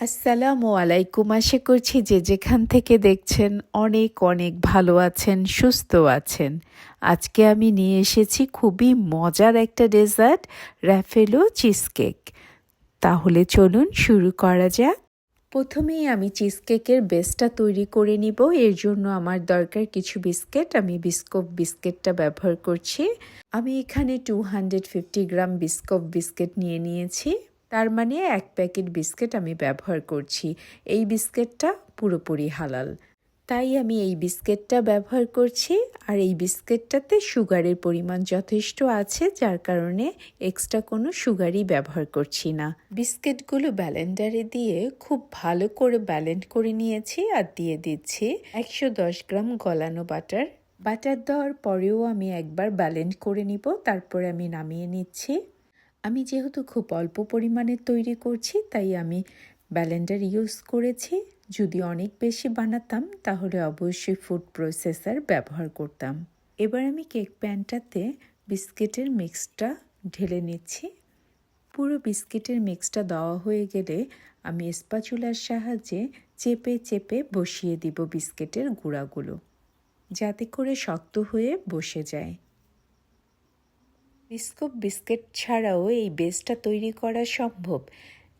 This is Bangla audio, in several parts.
আসসালামু আলাইকুম। আশা করছি যে যেখান থেকে দেখছেন অনেক অনেক ভালো আছেন, সুস্থ আছেন। আজকে আমি নিয়ে এসেছি খুবই মজার একটা ডেজার্ট, র্যাফেলো চিজ কেক তাহলে চলুন শুরু করা যাক। প্রথমেই আমি চিজ কেকের বেসটা তৈরি করে নিব। এর জন্য আমার দরকার কিছু বিস্কিট। আমি বিস্কোপ বিস্কিটটা ব্যবহার করছি। আমি এখানে টু হান্ড্রেড ফিফটি গ্রাম বিস্কোপ বিস্কিট নিয়ে নিয়েছি। তার মানে এক প্যাকেট বিস্কিট আমি ব্যবহার করছি। এই বিস্কিটটা পুরোপুরি হালাল। তাই আমি এই বিস্কিটটা ব্যবহার করছি আর এই বিস্কিটটাতে সুগারের পরিমাণ যথেষ্ট আছে, যার কারণে এক্সট্রা কোনো সুগারই ব্যবহার করছি না। বিস্কিটগুলো ব্যালেন্ডারে দিয়ে খুব ভালো করে ব্যালেন্ড করে নিয়েছি আর দিয়ে দিচ্ছি একশো দশ গ্রাম গলানো বাটার। বাটার দেওয়ার পরেও আমি একবার ব্যালেন্ড করে নিব, তারপরে আমি নামিয়ে নিচ্ছি। আমি যেহেতু খুব অল্প পরিমাণে তৈরি করছি, তাই আমি ব্যালেন্ডার ইউজ করেছি। যদি অনেক বেশি বানাতাম, তাহলে অবশ্যই ফুড প্রসেসার ব্যবহার করতাম। এবার আমি কেক প্যানটাতে বিস্কিটের মিক্সটা ঢেলে নিচ্ছি। পুরো বিস্কিটের মিক্সটা দেওয়া হয়ে গেলে আমি স্পাচুলার সাহায্যে চেপে চেপে বসিয়ে দিব বিস্কিটের গুঁড়াগুলো, যাতে করে শক্ত হয়ে বসে যায়। বিস্কুপ বিস্কিট ছাড়াও এই বেসটা তৈরি করা সম্ভব।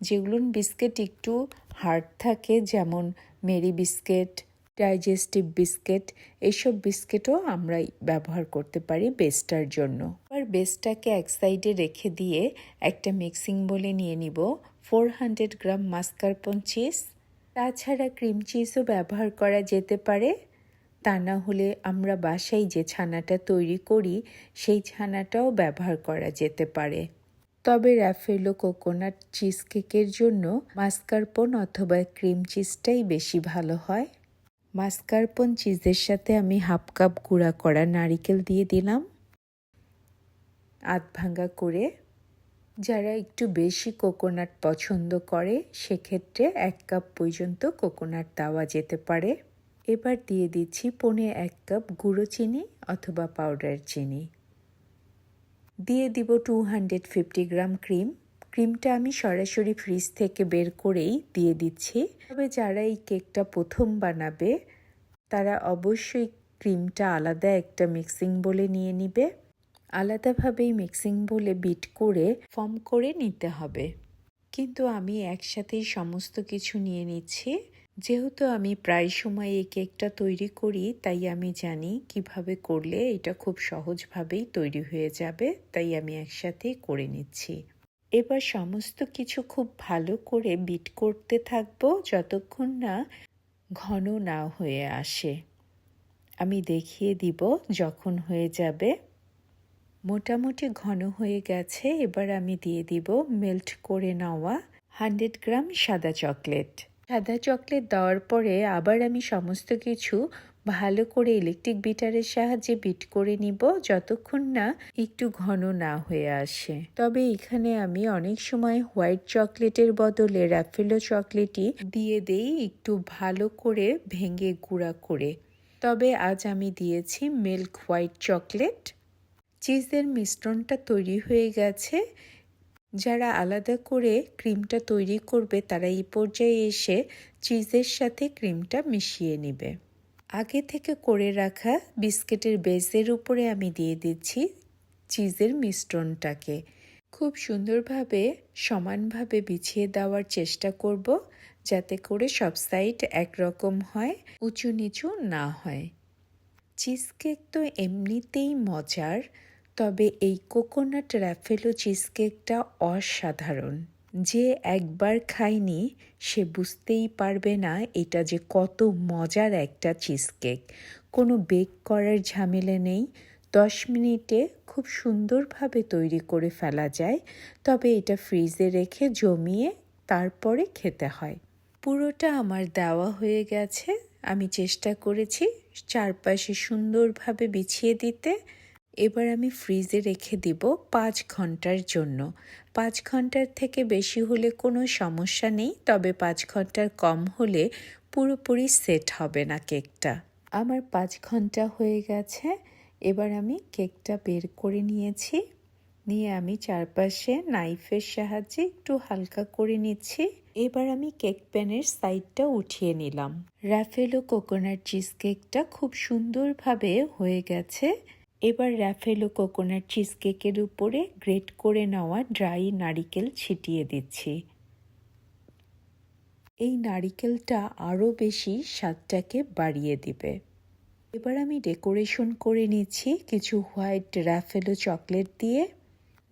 যেগুলো বিস্কিট একটু হার্ড থাকে, যেমন মেরি বিস্কিট, ডাইজেস্টিভ বিস্কিট এইসব বিস্কিটও আমরা ব্যবহার করতে পারি বেসটার জন্য। আর বেসটাকে এক সাইডে রেখে দিয়ে একটা মিক্সিং বলে নিয়ে নিব। Four hundred gram mascarpone cheese. তাছাড়া ক্রিম চিজও ব্যবহার করা যেতে পারে। তা না হলে আমরা বাসায় যে ছানাটা তৈরি করি, সেই ছানাটাও ব্যবহার করা যেতে পারে। তবে র্যাফেলো কোকোনাট চিজ কেকের জন্য মাস্কারপন অথবা ক্রিম চিজটাই বেশি ভালো হয়। মাস্কারপন চিজের সাথে আমি হাফ কাপ গুঁড়া করা নারিকেল দিয়ে দিলাম। আধ ভাঙ্গা করে যারা একটু বেশি কোকোনাট পছন্দ করে, সেক্ষেত্রে এক কাপ পর্যন্ত কোকোনাট দেওয়া যেতে পারে। এবার দিয়ে দিচ্ছি পনে এক কাপ গুঁড়ো চিনি অথবা পাউডার চিনি। দিয়ে দিব two hundred fifty gram cream. ক্রিমটা আমি সরাসরি ফ্রিজ থেকে বের করেই দিয়ে দিচ্ছি। তবে যারা এই কেকটা প্রথম বানাবে, তারা অবশ্যই ক্রিমটা আলাদা একটা মিক্সিং বলে নিয়ে নিবে। আলাদাভাবেই মিক্সিং বলে বিট করে ফর্ম করে নিতে হবে। কিন্তু আমি একসাথেই সমস্ত কিছু নিয়ে নিচ্ছি। যেহেতু আমি প্রায় সময় এই কেকটা তৈরি করি, তাই আমি জানি কীভাবে করলে এটা খুব সহজভাবেই তৈরি হয়ে যাবে, তাই আমি একসাথেই করে নিচ্ছি। এবার সমস্ত কিছু খুব ভালো করে বিট করতে থাকব যতক্ষণ না ঘন না হয়ে আসে। আমি দেখিয়ে দিব যখন হয়ে যাবে। মোটামুটি ঘন হয়ে গেছে, এবার আমি দিয়ে দিব মেল্ট করে নেওয়া হান্ড্রেড গ্রাম সাদা চকলেট। সাদা চকলেট দেওয়ার পরে আবার আমি সমস্ত কিছু ভালো করে ইলেকট্রিক বিটারের সাহায্যে বিট করে নিব যতক্ষণ না একটু ঘন না হয়ে আসে। তবে এখানে আমি অনেক সময় হোয়াইট চকলেটের বদলে র্যাফেলো চকলেটই দিয়ে দেই একটু ভালো করে ভেঙে গুঁড়া করে। তবে আজ আমি দিয়েছি মিল্ক হোয়াইট চকলেট চিজের মিশ্রণটা তৈরি হয়ে গেছে। যারা আলাদা করে ক্রিমটা তৈরি করবে, তারা এই পর্যায়ে এসে চিজের সাথে ক্রিমটা মিশিয়ে নেবে। আগে থেকে করে রাখা বিস্কিটের বেজের উপরে আমি দিয়ে দিচ্ছি চিজের মিশ্রণটাকে। খুব সুন্দরভাবে, সমানভাবে বিছিয়ে দেওয়ার চেষ্টা করব যাতে করে সব সাইড একরকম হয়, উঁচু নিচু না হয়। চিজ কেক তো এমনিতেই মজার। তবে এই কোকোনাট র্যাফেলো চিজকেকটা অসাধারণ। যে একবার খায়নি, সে বুঝতেই পারবে না এটা যে কত মজার একটা চিজকেক। কোনো বেক করার ঝামেলা নেই। দশ মিনিটে খুব সুন্দরভাবে তৈরি করে ফেলা যায়, তবে এটা ফ্রিজে রেখে জমিয়ে তারপরে খেতে হয়। পুরোটা আমার দেওয়া হয়ে গেছে। আমি চেষ্টা করেছি চারপাশে সুন্দরভাবে বিছিয়ে দিতে। এবার আমি ফ্রিজে রেখে দিব পাঁচ ঘণ্টার জন্য। পাঁচ ঘণ্টার থেকে বেশি হলে কোনো সমস্যা নেই, তবে পাঁচ ঘণ্টার কম হলে পুরোপুরি সেট হবে না কেকটা। আমার পাঁচ ঘণ্টা হয়ে গেছে, এবার আমি কেকটা বের করে নিয়েছি। নিয়ে আমি চারপাশে নাইফের সাহায্যে একটু হালকা করে নিচ্ছি। এবার আমি কেক প্যানের সাইডটা উঠিয়ে নিলাম। র্যাফেলো কোকোনাট চিজ কেকটা খুব সুন্দরভাবে হয়ে গেছে। এবার র্যাফেলো কোকোনাট চিজ কেকের উপরে গ্রেট করে নেওয়া ড্রাই নারিকেল ছিটিয়ে দিচ্ছি। এই নারিকেলটা আরও বেশি স্বাদটাকে বাড়িয়ে দিবে। এবার আমি ডেকোরেশন করে নিচ্ছি কিছু হোয়াইট র্যাফেলো চকলেট দিয়ে।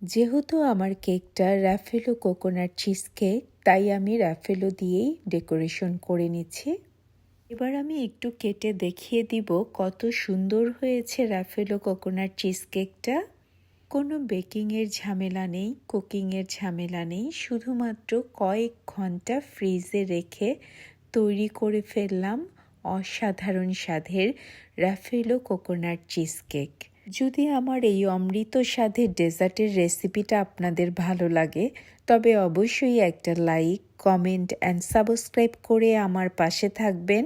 যেহেতু আমার কেকটা র্যাফেলো কোকোনাট চিজ কেক তাই আমি র্যাফেলো দিয়েই ডেকোরেশন করে নিচ্ছি। এবার আমি একটু কেটে দেখিয়ে দিব কত সুন্দর হয়েছে র্যাফেলো কোকোনাট চিজ কেকটা কোনো বেকিংয়ের ঝামেলা নেই, কুকিংয়ের ঝামেলা নেই, শুধুমাত্র কয়েক ঘণ্টা ফ্রিজে রেখে তৈরি করে ফেললাম অসাধারণ স্বাদের র্যাফেলো কোকোনাট চিজ কেক যদি আমার এই অমৃত স্বাদের ডেজার্টের রেসিপিটা আপনাদের ভালো লাগে, তবে অবশ্যই একটা লাইক, কমেন্ট, অ্যান্ড সাবস্ক্রাইব করে আমার পাশে থাকবেন।